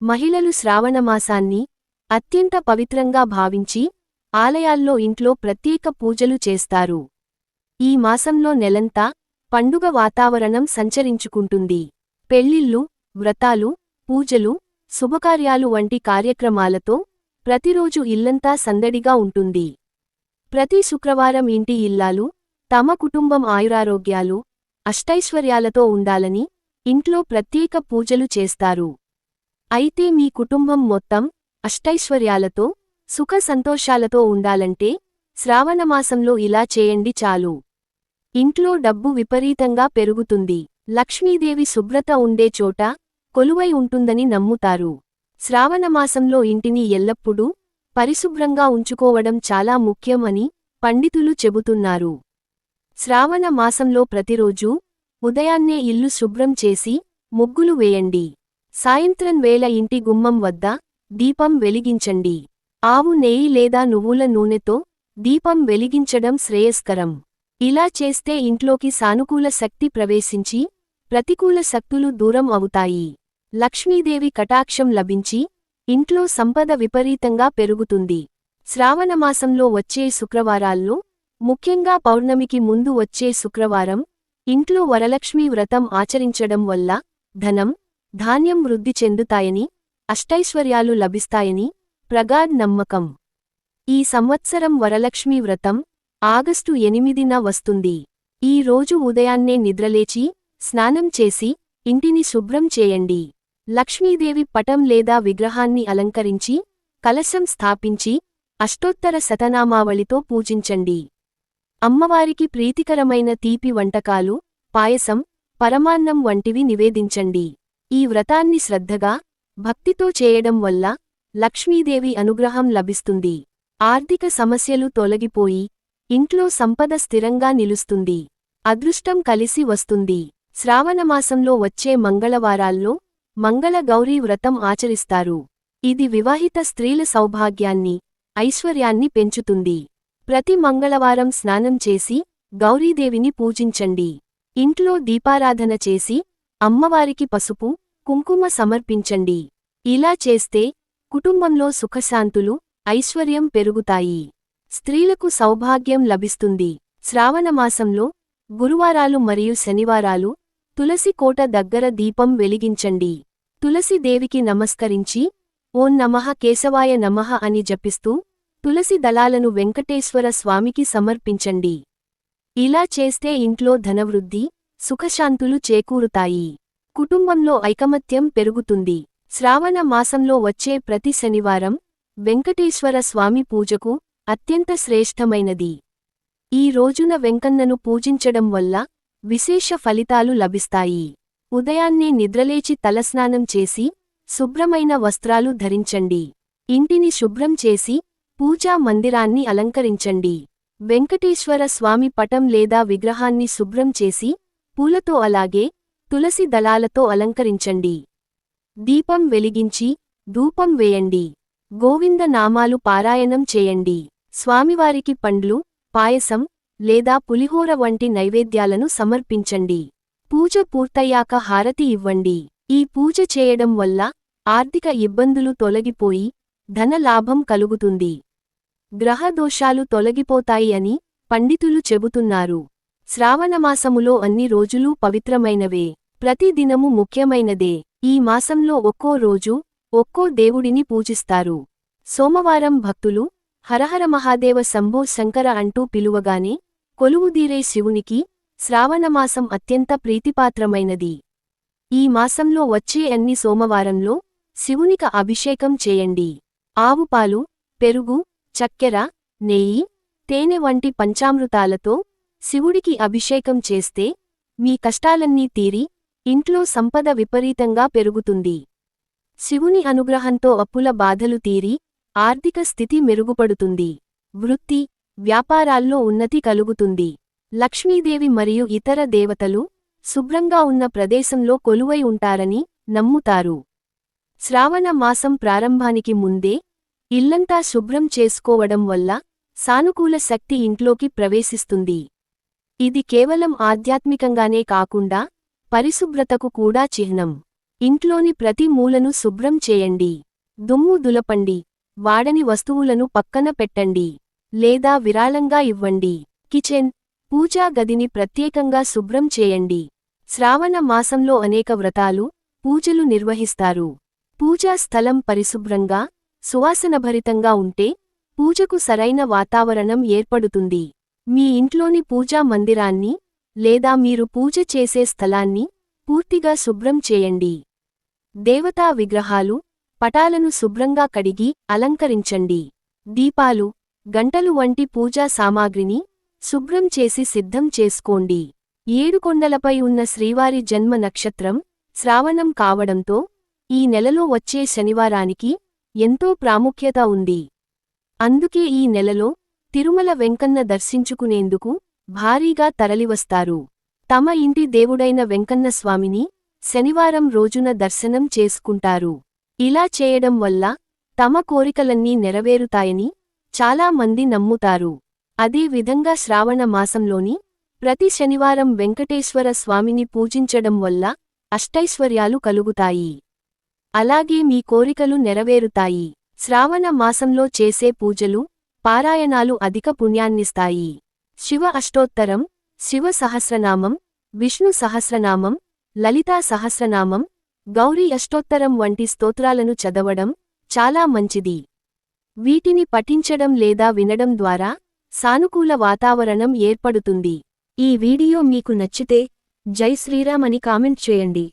మహిళలు శ్రావణమాసాన్ని అత్యంత పవిత్రంగా భావించి ఆలయాల్లో ఇంట్లో ప్రత్యేక పూజలు చేస్తారు. ఈ మాసంలో నెలంతా పండుగ వాతావరణం సంచరించుకుంటుంది. పెళ్ళిళ్ళు వ్రతాలు పూజలు శుభకార్యాలు వంటి కార్యక్రమాలతో ప్రతిరోజు ఇల్లంతా సందడిగా ఉంటుంది. ప్రతి శుక్రవారం ఇంటి ఇల్లాలు తమ కుటుంబం ఆయురారోగ్యాలు అష్టైశ్వర్యాలతో ఉండాలని ఇంట్లో ప్రత్యేక పూజలు చేస్తారు. అయితే మీ కుటుంబం మొత్తం అష్టైశ్వర్యాలతో సుఖ సంతోషాలతో ఉండాలంటే శ్రావణమాసంలో ఇలా చేయండి చాలు. ఇంట్లో డబ్బు విపరీతంగా పెరుగుతుంది. లక్ష్మీదేవి శుభ్రత ఉండే చోట కొలువై ఉంటుందని నమ్ముతారు. శ్రావణమాసంలో ఇంటిని ఎల్లప్పుడూ పరిశుభ్రంగా ఉంచుకోవడం చాలా ముఖ్యం అని పండితులు చెబుతున్నారు. శ్రావణ మాసంలో ప్రతిరోజూ ఉదయాన్నే ఇల్లు శుభ్రం చేసి ముగ్గులు వేయండి. సాయంత్రం వేళ ఇంటి గుమ్మం వద్ద దీపం వెలిగించండి. ఆవు నెయ్యి లేదా నువ్వుల నూనెతో దీపం వెలిగించడం శ్రేయస్కరం. ఇలా చేస్తే ఇంట్లోకి సానుకూల శక్తి ప్రవేశించి ప్రతికూల శక్తులు దూరం అవుతాయి. లక్ష్మీదేవి కటాక్షం లభించి ఇంట్లో సంపద విపరీతంగా పెరుగుతుంది. శ్రావణమాసంలో వచ్చే శుక్రవారాల్లో ముఖ్యంగా పౌర్ణమికి ముందు వచ్చే శుక్రవారం ఇంట్లో వరలక్ష్మీ వ్రతం ఆచరించడం వల్ల ధనం ధాన్యం వృద్ధి చెందుతాయని అష్టైశ్వర్యాలు లభిస్తాయని ప్రగాఢ్ నమ్మకం. ఈ సంవత్సరం వరలక్ష్మీ వ్రతం ఆగస్టు ఎనిమిదిన వస్తుంది. ఈ రోజు ఉదయాన్నే నిద్రలేచి స్నానం చేసి ఇంటిని శుభ్రం చేయండి. లక్ష్మీదేవి పటం లేదా విగ్రహాన్ని అలంకరించి కలశం స్థాపించి అష్టోత్తర శతనామావళితో పూజించండి. అమ్మవారికి ప్రీతికరమైన తీపి వంటకాలు పాయసం పరమాన్నం వంటివి నివేదించండి. ఈ వ్రతాన్ని శ్రద్ధగా భక్తితో చేయడం వల్ల లక్ష్మీదేవి అనుగ్రహం లభిస్తుంది. ఆర్థిక సమస్యలు తొలగిపోయి ఇంట్లో సంపద స్థిరంగా నిలుస్తుంది. అదృష్టం కలిసి వస్తుంది. శ్రావణమాసంలో వచ్చే మంగళవారాల్లో మంగళ గౌరీ వ్రతం ఆచరిస్తారు. ఇది వివాహిత స్త్రీల సౌభాగ్యాన్ని ఐశ్వర్యాన్ని పెంచుతుంది. ప్రతి మంగళవారం స్నానం చేసి గౌరీదేవిని పూజించండి. ఇంట్లో దీపారాధన చేసి అమ్మవారికి పసుపు కుంకుమ సమర్పించండి. ఇలా చేస్తే కుటుంబంలో సుఖశాంతులు ఐశ్వర్యం పెరుగుతాయి. స్త్రీలకు సౌభాగ్యం లభిస్తుంది. శ్రావణమాసంలో గురువారాలు మరియు శనివారాలు తులసి కోట దగ్గర దీపం వెలిగించండి. తులసిదేవికి నమస్కరించి ఓం నమః కేశవాయ నమః అని జపిస్తూ తులసి దళాలను వెంకటేశ్వర స్వామికి సమర్పించండి. ఇలా చేస్తే ఇంట్లో ధనవృద్ధి సుఖశాంతులు చేకూరుతాయి. కుటుంబంలో ఐకమత్యం పెరుగుతుంది. శ్రావణ మాసంలో వచ్చే ప్రతి శనివారం వెంకటేశ్వర స్వామి పూజకు అత్యంత శ్రేష్టమైనది. ఈ రోజున వెంకన్నను పూజించడం వల్ల విశేష ఫలితాలు లభిస్తాయి. ఉదయాన్నే నిద్రలేచి తలస్నానం చేసి శుభ్రమైన వస్త్రాలు ధరించండి. ఇంటిని శుభ్రం చేసి పూజా మందిరాన్ని అలంకరించండి. వెంకటేశ్వర స్వామి పటం లేదా విగ్రహాన్ని శుభ్రం చేసి పూలతో అలాగే తులసి దళాలతో అలంకరించండి. దీపం వెలిగించి ధూపం వేయండి. గోవింద నామాలు పారాయణం చేయండి. స్వామివారికి పండ్లు పాయసం లేదా పులిహోర వంటి నైవేద్యాలను సమర్పించండి. పూజ పూర్తయ్యాక హారతి ఇవ్వండి. ఈ పూజ చేయడం వల్ల ఆర్థిక ఇబ్బందులు తొలగిపోయి ధన లాభం కలుగుతుంది. గ్రహదోషాలు తొలగిపోతాయి అని పండితులు చెబుతున్నారు. శ్రావణమాసములో అన్ని రోజులూ పవిత్రమైనవే. ప్రతి దినము ముఖ్యమైనదే. ఈ మాసంలో ఒక్కో రోజు ఒక్కో దేవుడిని పూజిస్తారు. సోమవారం భక్తులు హరహర మహాదేవ శంభో శంకర అంటూ పిలువగానే కొలువుదీరే శివునికి శ్రావణమాసం అత్యంత ప్రీతిపాత్రమైనది. ఈ మాసంలో వచ్చే అన్ని సోమవారంలో శివునిక అభిషేకం చేయండి. ఆవుపాలు పెరుగు చక్కెర నెయ్యి తేనె వంటి పంచామృతాలతో శివుడికి అభిషేకం చేస్తే మీ కష్టాలన్నీ తీరి ఇంట్లో సంపద విపరీతంగా పెరుగుతుంది. శివుని అనుగ్రహంతో అప్పుల బాధలు తీరి ఆర్థిక స్థితి మెరుగుపడుతుంది. వృత్తి వ్యాపారాల్లో ఉన్నతి కలుగుతుంది. లక్ష్మీదేవి మరియు ఇతర దేవతలు శుభ్రంగా ఉన్న ప్రదేశంలో కొలువై ఉంటారని నమ్ముతారు. శ్రావణ మాసం ప్రారంభానికి ముందే ఇల్లంతా శుభ్రం చేసుకోవడం వల్ల సానుకూల శక్తి ఇంట్లోకి ప్రవేశిస్తుంది. ఇది కేవలం ఆధ్యాత్మికంగానే కాకుండా పరిశుభ్రతకు కూడా చిహ్నం. ఇంట్లోని ప్రతి మూలను శుభ్రం చేయండి. దుమ్ము దులపండి. వాడని వస్తువులను పక్కన పెట్టండి. లేదా విరాళంగా ఇవ్వండి. కిచెన్ పూజా గదిని ప్రత్యేకంగా శుభ్రం చేయండి. శ్రావణ మాసంలో అనేక వ్రతాలు పూజలు నిర్వహిస్తారు. పూజా స్థలం పరిశుభ్రంగా సువాసనభరితంగా ఉంటే పూజకు సరైన వాతావరణం ఏర్పడుతుంది. మీ ఇంట్లోని పూజా మందిరాన్ని లేదా మీరు పూజ చేసే స్థలాన్ని పూర్తిగా శుభ్రం చేయండి. దేవతా విగ్రహాలు పటాలను శుభ్రంగా కడిగి అలంకరించండి. దీపాలు గంటలు వంటి పూజా సామాగ్రిని శుభ్రం చేసి సిద్ధం చేసుకోండి. ఏడుకొండలపై ఉన్న శ్రీవారి జన్మ నక్షత్రం శ్రావణం కావడంతో ఈ నెలలో వచ్చే శనివారానికి ఎంతో ప్రాముఖ్యత ఉంది. అందుకే ఈ నెలలో తిరుమల వెంకన్న దర్శించుకునేందుకు భారీగా తరలివస్తారు. తమ ఇంటి దేవుడైన వెంకన్న స్వామిని శనివారం రోజున దర్శనం చేసుకుంటారు. ఇలా చేయడం వల్ల తమ కోరికలన్నీ నెరవేరుతాయని చాలా మంది నమ్ముతారు. అదే విధంగా శ్రావణ మాసంలోని ప్రతి శనివారం వెంకటేశ్వర స్వామిని పూజించడం వల్ల అష్టైశ్వర్యాలు కలుగుతాయి. అలాగే మీ కోరికలు నెరవేరుతాయి. శ్రావణ మాసంలో చేసే పూజలు పారాయణాలు అధిక పుణ్యాన్నిస్తాయి. శివ అష్టోత్తరం శివ సహస్రనామం విష్ణు సహస్రనామం లలితా సహస్రనామం గౌరీ అష్టోత్తరం వంటి స్తోత్రాలను చదవడం చాలా మంచిది. వీటిని పఠించడం లేదా వినడం ద్వారా సానుకూల వాతావరణం ఏర్పడుతుంది. ఈ వీడియో మీకు నచ్చితే జై శ్రీరామ్ అని కామెంట్ చేయండి.